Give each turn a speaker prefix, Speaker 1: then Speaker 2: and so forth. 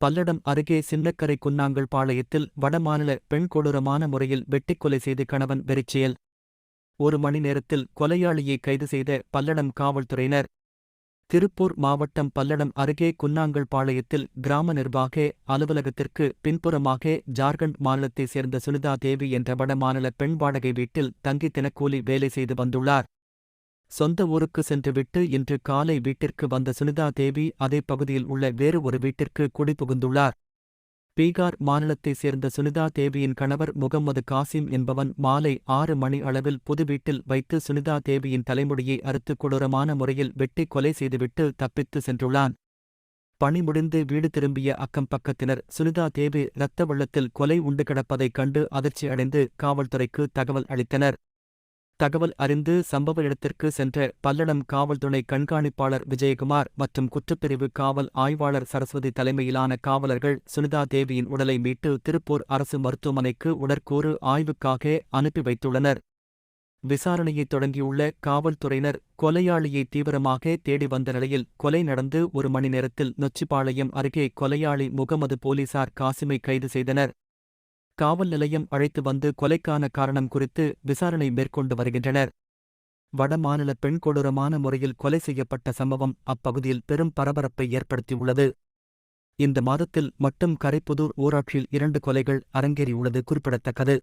Speaker 1: பல்லடம் அருகே சின்னக்கரை குன்னாங்கல் பாளையத்தில் வடமாநில பெண் கொடூரமான முறையில் வெட்டிக் கொலை செய்து கணவன் வெறிச்செயல். ஒரு மணி நேரத்தில் கொலையாளியை கைது செய்த பல்லடம் காவல்துறையினர். திருப்பூர் மாவட்டம் பல்லடம் அருகே குன்னாங்கல் பாளையத்தில் கிராம நிர்வாக அலுவலகத்திற்கு பின்புறமாக ஜார்க்கண்ட் மாநிலத்தைச் சேர்ந்த சுனிதா தேவி என்ற வடமாநில பெண் வாடகை வீட்டில் தங்கி தினக்கூலி வேலை செய்து வந்துள்ளார். சொந்த ஊருக்கு சென்றுவிட்டு இன்று காலை வீட்டிற்கு வந்த சுனிதா தேவி அதே பகுதியில் உள்ள வேறு ஒரு வீட்டிற்கு குடிபுகுந்துள்ளார். பீகார் மாநிலத்தைச் சேர்ந்த சுனிதா தேவியின் கணவர் முகம்மது காசிம் என்பவன் மாலை ஆறு மணி அளவில் புது வீட்டில் வைத்து சுனிதா தேவியின் தலைமுடியை அறுத்து கொடூரமான முறையில் வெட்டி கொலை செய்துவிட்டு தப்பித்து சென்றுள்ளான். பணி முடிந்து வீடு திரும்பிய அக்கம் பக்கத்தினர் சுனிதா தேவி இரத்த வெள்ளத்தில் கொலை உண்டு கிடப்பதைக் கண்டு அதிர்ச்சி அடைந்து காவல்துறைக்கு தகவல் அளித்தனர். தகவல் அறிந்து சம்பவ இடத்திற்கு சென்ற பல்லடம் காவல்துறை கண்காணிப்பாளர் விஜயகுமார் மற்றும் குற்றப்பிரிவு காவல் ஆய்வாளர் சரஸ்வதி தலைமையிலான காவலர்கள் சுனிதா தேவியின் உடலை மீட்டு திருப்பூர் அரசு மருத்துவமனைக்கு உடற்கூறு ஆய்வுக்காக அனுப்பி வைத்துள்ளனர். விசாரணையை தொடங்கியுள்ள காவல்துறையினர் கொலையாளியை தீவிரமாக தேடி வந்த நிலையில் கொலை நடந்து ஒரு மணி நேரத்தில் நொச்சிப்பாளையம் அருகே கொலையாளி முகமது போலீசார் காசிமை கைது செய்தனர். காவல் நிலையம் அழைத்து வந்து கொலைக்கான காரணம் குறித்து விசாரணை மேற்கொண்டு வருகின்றனர். வடமாநில பெண் கொடூரமான முறையில் கொலை செய்யப்பட்ட சம்பவம் அப்பகுதியில் பெரும் பரபரப்பை ஏற்படுத்தியுள்ளது. இந்த மாதத்தில் மட்டும் கரைப்புதூர் ஊராட்சியில் இரண்டு கொலைகள் அரங்கேறியுள்ளது குறிப்பிடத்தக்கது.